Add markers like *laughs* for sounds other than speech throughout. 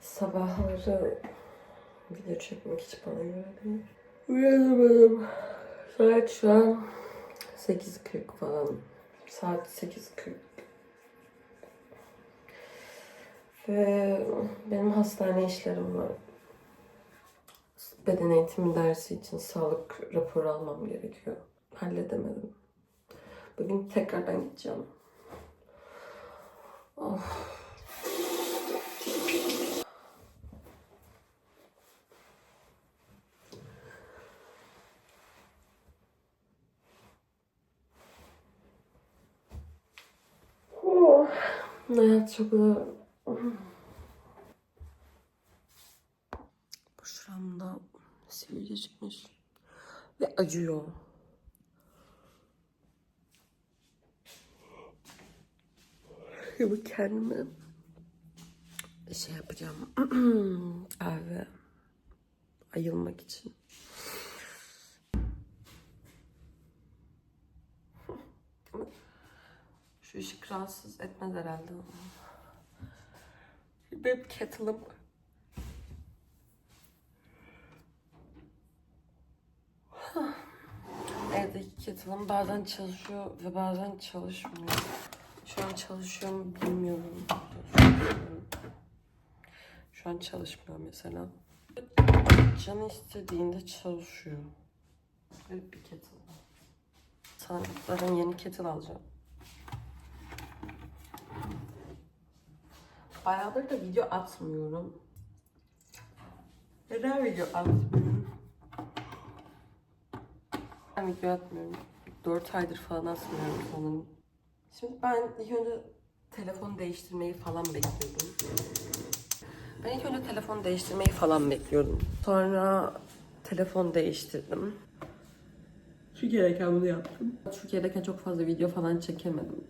Sabahları video çekmek hiç bana göre değil. Uyanamadım. Saat şu an 8.40 falan. Saat 8.40. Ve benim hastane işlerim var. Beden eğitimi dersi için sağlık raporu almam gerekiyor. Halledemedim. Bugün tekrardan gideceğim. Of. Oh. Hayat çok. Bu şuramda sivilce çıkmış. Ve acıyor. Şimdi kendime şey yapacağım. *clears throat* Kahve. Ayılmak için. Şu ışık rahatsız etmez herhalde. Benim kettle'ım. Evdeki kettle'ım bazen çalışıyor ve bazen çalışmıyor. Şu an çalışıyor mu bilmiyorum. Şu an çalışmıyor mesela. Canı istediğinde çalışıyor. Garip bir kettle. Sandıkların yeni kettle alacağım. Bayağıdır da video atmıyorum. Neden video atmıyorum? Ben video atmıyorum. 4 aydır falan atmıyorum sanırım. Şimdi ben ilk önce telefon değiştirmeyi falan bekliyordum. Ben ilk önce telefon değiştirmeyi falan bekliyordum. Sonra telefon değiştirdim. Türkiye'deyken bunu yaptım. Türkiye'deyken çok fazla video falan çekemedim.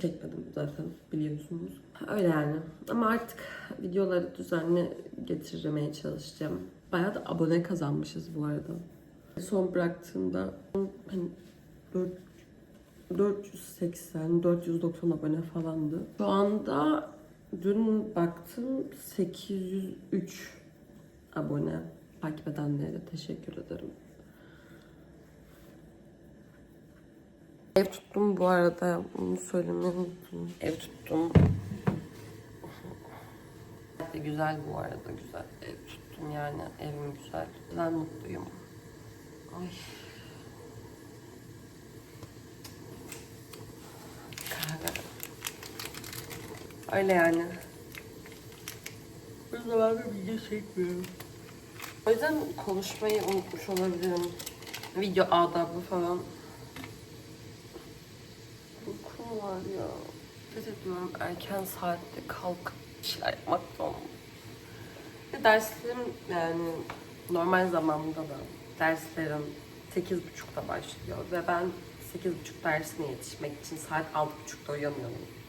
Çekmedim zaten biliyorsunuz. Öyle yani. Ama artık videoları düzenli getirmeye çalışacağım. Bayağı da abone kazanmışız bu arada. Son bıraktığımda hani 4 480, 490 abone falandı. Şu anda dün baktım 803 abone. Takip edenlere teşekkür ederim. Ev tuttum bu arada. Bunu söylemeyi. Ev tuttum. Güzel bu arada güzel. Ev tuttum yani evim güzel. Güzel mutluyum. Ay. Kahve. Öyle yani. Bu zamandır video çekmiyorum. O yüzden konuşmayı unutmuş olabilirim. Video adabı falan. Uykum var ya. Dikkat ediyorum erken saatte kalkıp bir şeyler yapmak zorundayım. Ve derslerim yani normal zamanda da derslerim 8.30'da başlıyor ve ben 8.30 dersine yetişmek için saat 6.30'da uyanıyorum.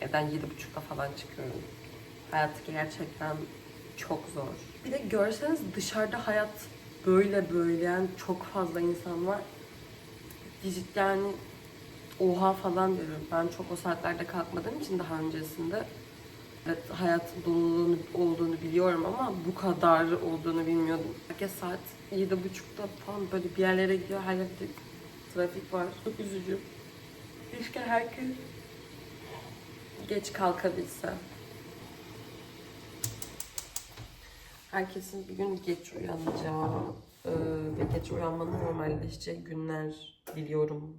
Evden 7.30'da falan çıkıyorum. Hayat gerçekten çok zor. Bir de görseniz dışarıda hayat böyle böyle yani çok fazla insan var. Dicit yani oha falan diyorum. Ben çok o saatlerde kalkmadığım için daha öncesinde evet, hayatın doluluğunu olduğunu biliyorum ama bu kadar olduğunu bilmiyordum. Herkes saat 7.30'da falan böyle bir yerlere gidiyor. Her yerde trafik var. Çok üzücü. Keşke herkes geç kalkabilse. Herkesin bir gün geç uyanacağı e, ve geç uyanmanın normalleşeceği günler diliyorum.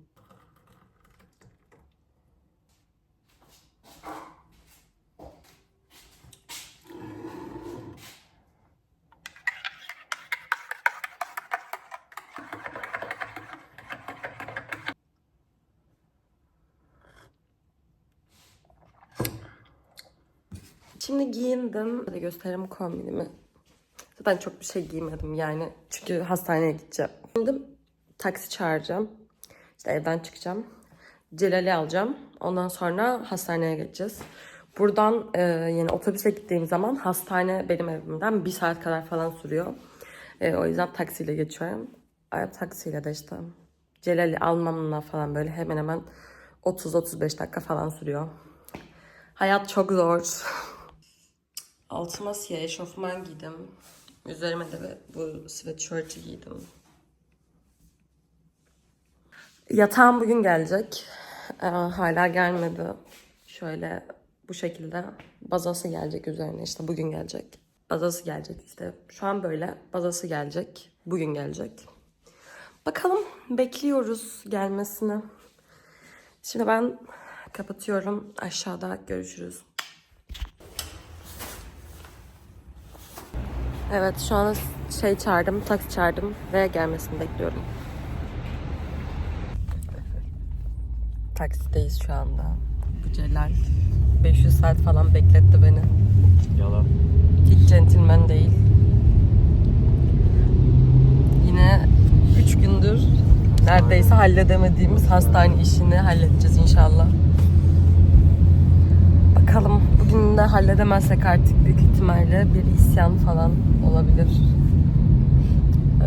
Şimdi giyindim. Hadi göstereyim kombinimi. Zaten çok bir şey giymedim yani. Çünkü hastaneye gideceğim. Şimdi taksi çağıracağım. İşte evden çıkacağım. Celal'i alacağım. Ondan sonra hastaneye geçeceğiz. Buradan e, yani otobüse gittiğim zaman hastane benim evimden bir saat kadar falan sürüyor. E, o yüzden taksiyle geçiyorum. Ay, taksiyle de işte Celal'i almamla falan böyle hemen hemen 30-35 dakika falan sürüyor. Hayat çok zor. Altıma siyah eşofman giydim. Üzerime de bu sweatshirt'ı giydim. Yatağım bugün gelecek. Ee, hala gelmedi. Şöyle bu şekilde bazası gelecek üzerine işte bugün gelecek. Bazası gelecek işte. Şu an böyle bazası gelecek. Bugün gelecek. Bakalım bekliyoruz gelmesini. Şimdi ben kapatıyorum. Aşağıda görüşürüz. Evet şu an şey çağırdım, taksi çağırdım ve gelmesini bekliyorum. Taksideyiz şu anda. Bu Celal 500 saat falan bekletti beni. Yalan. Hiç centilmen değil. Yine 3 gündür neredeyse halledemediğimiz hastane işini halledeceğiz inşallah. Bakalım bugün de halledemezsek artık büyük ihtimalle bir isyan falan olabilir.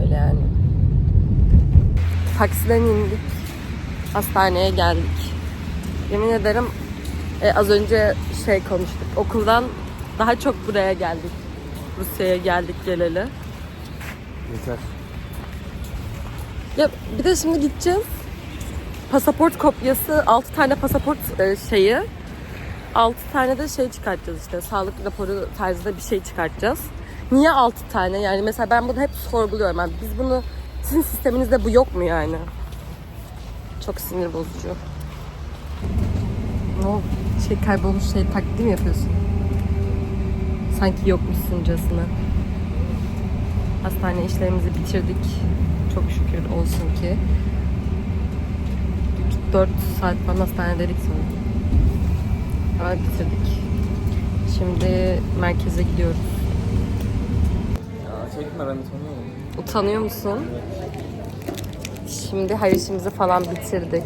Öyle yani. Taksiden indik. Hastaneye geldik. Yemin ederim e, az önce şey konuştuk. Okuldan daha çok buraya geldik. Rusya'ya geldik geleli. Yeter. Ya bir de şimdi gideceğiz. Pasaport kopyası, 6 tane pasaport e, şeyi. 6 tane de şey çıkartacağız işte. Sağlık raporu tarzında bir şey çıkartacağız. Niye 6 tane? Yani mesela ben bunu hep sorguluyorum. Yani biz bunu sizin sisteminizde bu yok mu yani? Çok sinir bozucu. Ne oldu? Şey kaybolmuş şey taklidi mi yapıyorsun? Sanki yokmuşsuncasına. Hastane işlerimizi bitirdik. Çok şükür olsun ki. 4 saat falan hastanedeydik sonra. Ama bitirdik. Şimdi merkeze gidiyoruz. Ya çekme ben utanıyorum. Utanıyor musun? Şimdi her işimizi falan bitirdik.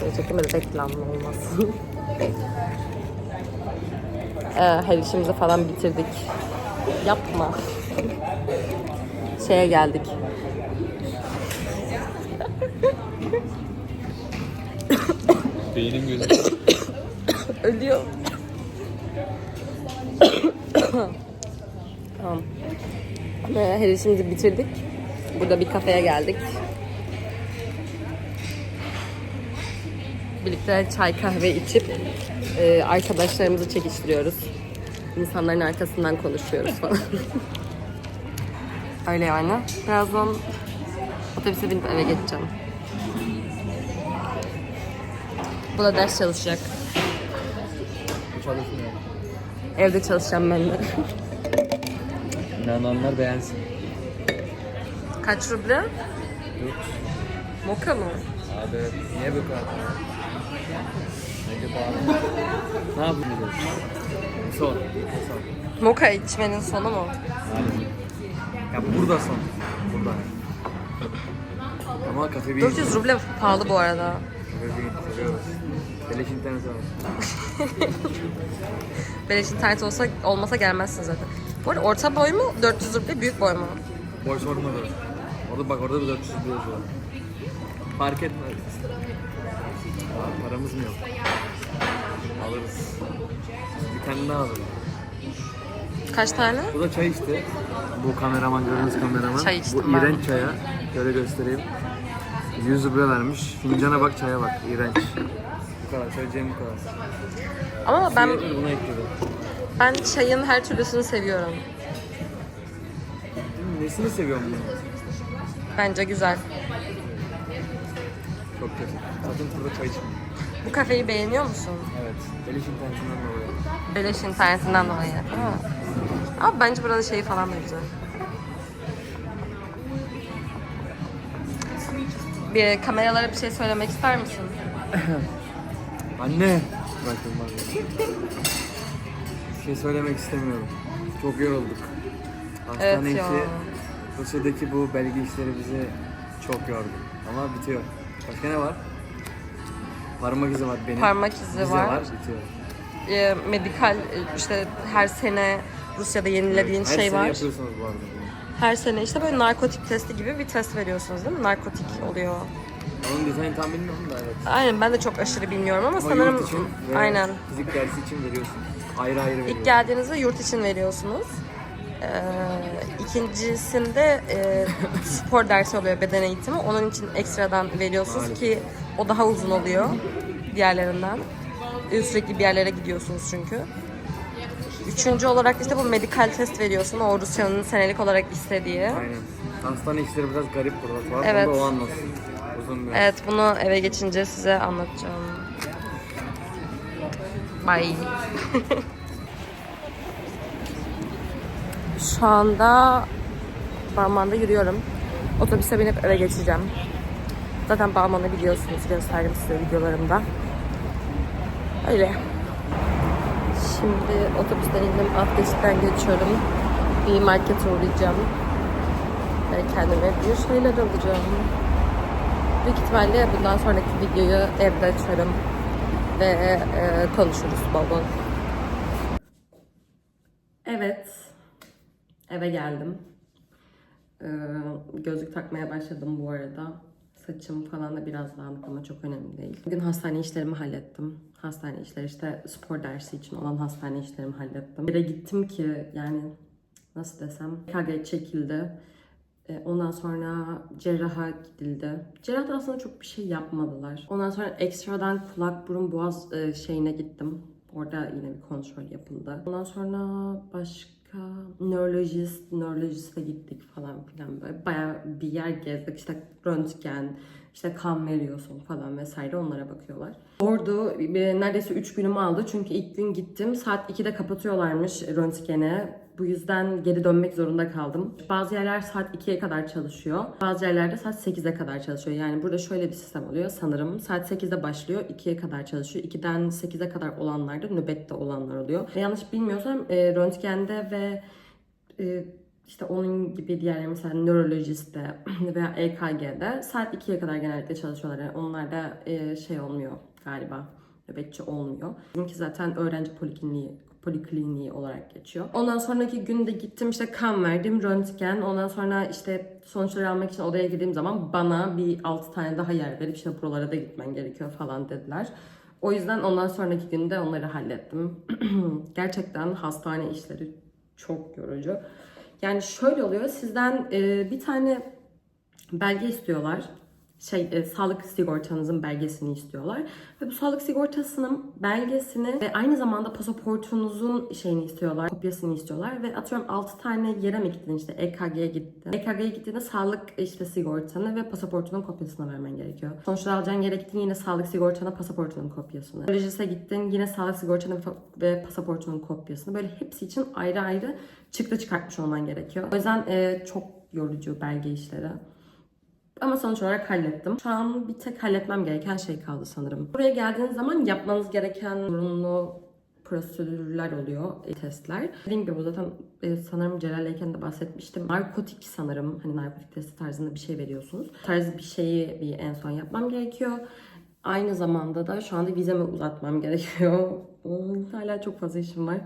Çok çekimde reklamlı olmasın. *laughs* ee, her işimizi falan bitirdik. Yapma. Şeye geldik. Beynim gözüm. Ölüyor. tamam. Ee, her işimizi bitirdik. Burada bir kafeye geldik. Birlikte çay kahve içip e, arkadaşlarımızı çekiştiriyoruz. İnsanların arkasından konuşuyoruz falan. *laughs* Öyle yani. Birazdan otobüse binip eve geçeceğim. Bu da ders çalışacak. Çalışmıyor. Evde çalışacağım ben de. İnananlar beğensin. Kaç ruble? Yok. Moka mı? Abi niye bu kadar? Ne pahalı. Ne yapıyoruz? Son. Son. Moka içmenin sonu mu? Abi. Ya burada son. Burada. Ama kafe bir 400 ruble pahalı bu arada. Kafe bir seviyoruz. Beleş internet. *laughs* Beleş internet olsa olmasa gelmezsin zaten. Bu arada orta boy mu 400 ruble büyük boy mu? Boy sormadı. Orada bak orada da 400 bir yazıyor. Fark etmez. Aa, paramız mı yok? Alırız. Bir tane daha alırız. Kaç tane? Bu da çay içti. Bu kameraman gördüğünüz kameraman. Çay içtim Bu ben. iğrenç çaya. Şöyle göstereyim. 100 ruble vermiş. Fincana bak çaya bak. İğrenç. Kadar. Söyleyeceğim bu kadar. Ama ben buna ekledi. ben çayın her türlüsünü seviyorum. Nesini seviyorum bunu? Bence güzel. Çok kötü. Sakın burada çay içmeyin. Bu kafeyi beğeniyor musun? Evet. Beleş internetinden dolayı. Beleş internetinden dolayı. Ha. Ama bence burada şey falan da güzel. Bir kameralara bir şey söylemek ister misin? *laughs* Anne! Bakın bak. Bir şey söylemek istemiyorum. Çok yorulduk. Hastane Evet ya. işi, Rusya'daki bu belge işleri bizi çok yordu. Ama bitiyor. Başka ne var? Parmak izi var benim. Parmak izi Vize var. var. Bitiyor. e, medikal e, işte her sene Rusya'da yenilediğin Her şey sene var. yapıyorsunuz bu arada. bunu. Her sene işte böyle narkotik testi gibi bir test veriyorsunuz değil mi? Narkotik oluyor. Onun dizayn tam bilmiyorum da evet. Aynen ben de çok aşırı bilmiyorum ama Ama sanırım yurt için ve aynen. fizik dersi için veriyorsun. Ayrı ayrı veriyorsun. İlk geldiğinizde yurt için veriyorsunuz. Ee, ikincisinde e, *laughs* spor dersi oluyor beden eğitimi. Onun için ekstradan veriyorsunuz Maalesef. ki o daha uzun oluyor diğerlerinden. Ee, Sürekli bir yerlere gidiyorsunuz çünkü. Üçüncü olarak işte bu medikal test veriyorsun. O Rusya'nın senelik olarak istediği. Aynen. Hastane işleri biraz garip burada var. Evet. Onu da o anlasın. Bir. Evet bunu eve geçince size anlatacağım. Bye. *laughs* Şu anda Barman'da yürüyorum. Otobüse binip eve geçeceğim. Zaten Barman'ı biliyorsunuz. Gösterdim size videolarımda. Öyle. Şimdi otobüsten indim. Alt geçitten geçiyorum. Bir markete uğrayacağım. Ve kendime bir şeyler alacağım. Büyük ihtimalle bundan sonraki videoyu evde açarım ve e, konuşuruz bol. Evet, eve geldim. Ee, gözlük takmaya başladım bu arada. Saçım falan da biraz dağınık ama çok önemli değil. Bugün hastane işlerimi hallettim. Hastane işleri işte spor dersi için olan hastane işlerimi hallettim. De gittim ki yani nasıl desem KG çekildi. E, Ondan sonra cerraha gidildi. Cerrahta aslında çok bir şey yapmadılar. Ondan sonra ekstradan kulak, burun, boğaz e, şeyine gittim. Orada yine bir kontrol yapıldı. Ondan sonra başka nörolojist, nörolojiste gittik falan filan böyle. Bayağı bir yer gezdik. İşte röntgen, işte kan veriyorsun falan vesaire onlara bakıyorlar. Ordu bir- neredeyse 3 günümü aldı. Çünkü ilk gün gittim. Saat 2'de kapatıyorlarmış röntgene. Bu yüzden geri dönmek zorunda kaldım. Bazı yerler saat 2'ye kadar çalışıyor. Bazı yerlerde saat 8'e kadar çalışıyor. Yani burada şöyle bir sistem oluyor sanırım. Saat 8'de başlıyor, 2'ye kadar çalışıyor. 2'den 8'e kadar olanlarda nöbette olanlar oluyor. Ve yanlış bilmiyorsam e, röntgende ve e, işte onun gibi diğer mesela nörolojiste *clears throat* veya EKG'de saat 2'ye kadar genellikle çalışıyorlar. Yani onlarda e, şey olmuyor galiba. Nöbetçi olmuyor. Bizimki zaten öğrenci polikliniği polikliniği olarak geçiyor. Ondan sonraki günde gittim işte kan verdim, röntgen. Ondan sonra işte sonuçları almak için odaya girdiğim zaman bana bir 6 tane daha yer verip işte buralara da gitmen gerekiyor falan dediler. O yüzden ondan sonraki günde onları hallettim. *clears throat* Gerçekten hastane işleri çok yorucu. Yani şöyle oluyor. Sizden bir tane belge istiyorlar. Şey, e, sağlık sigortanızın belgesini istiyorlar. Ve bu sağlık sigortasının belgesini ve aynı zamanda pasaportunuzun şeyini istiyorlar, kopyasını istiyorlar. Ve atıyorum 6 tane yere mi gittin işte EKG'ye gittin. EKG'ye gittiğinde sağlık işte sigortanı ve pasaportunun kopyasını vermen gerekiyor. Sonuçta alacağın yere gittin yine sağlık sigortana pasaportunun kopyasını. Rejise gittin yine sağlık sigortanı ve pasaportunun kopyasını. Böyle hepsi için ayrı ayrı çıktı çıkartmış olman gerekiyor. O yüzden e, çok yorucu belge işleri. Ama sonuç olarak hallettim. Şu an bir tek halletmem gereken şey kaldı sanırım. Buraya geldiğiniz zaman yapmanız gereken zorunlu prosedürler oluyor, e, testler. Dediğim gibi bu zaten e, sanırım Celal'leyken de bahsetmiştim. Narkotik sanırım, hani narkotik testi tarzında bir şey veriyorsunuz. Tarz bir şeyi bir en son yapmam gerekiyor. Aynı zamanda da şu anda vizemi uzatmam gerekiyor. *laughs* Hala çok fazla işim var.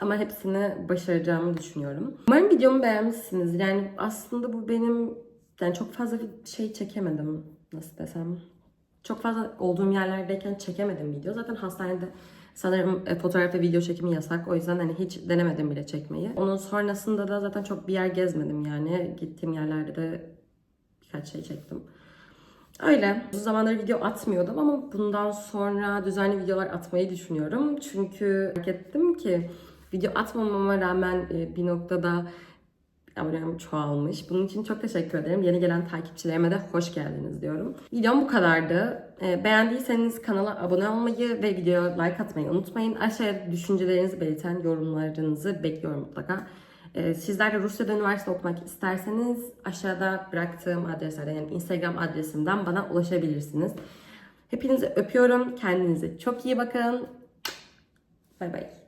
Ama hepsini başaracağımı düşünüyorum. Umarım videomu beğenmişsiniz. Yani aslında bu benim yani çok fazla bir şey çekemedim. Nasıl desem. Çok fazla olduğum yerlerdeyken çekemedim video. Zaten hastanede sanırım e, fotoğraf ve video çekimi yasak. O yüzden hani hiç denemedim bile çekmeyi. Onun sonrasında da zaten çok bir yer gezmedim yani. Gittiğim yerlerde de birkaç şey çektim. Öyle. Bu zamanları video atmıyordum ama bundan sonra düzenli videolar atmayı düşünüyorum. Çünkü fark ettim ki video atmamama rağmen e, bir noktada abonem çoğalmış. Bunun için çok teşekkür ederim. Yeni gelen takipçilerime de hoş geldiniz diyorum. Videom bu kadardı. Ee, beğendiyseniz kanala abone olmayı ve videoya like atmayı unutmayın. Aşağıya düşüncelerinizi belirten yorumlarınızı bekliyorum mutlaka. Ee, sizler de Rusya'da üniversite okumak isterseniz aşağıda bıraktığım adreslerden yani Instagram adresimden bana ulaşabilirsiniz. Hepinizi öpüyorum. Kendinize çok iyi bakın. Bay bay.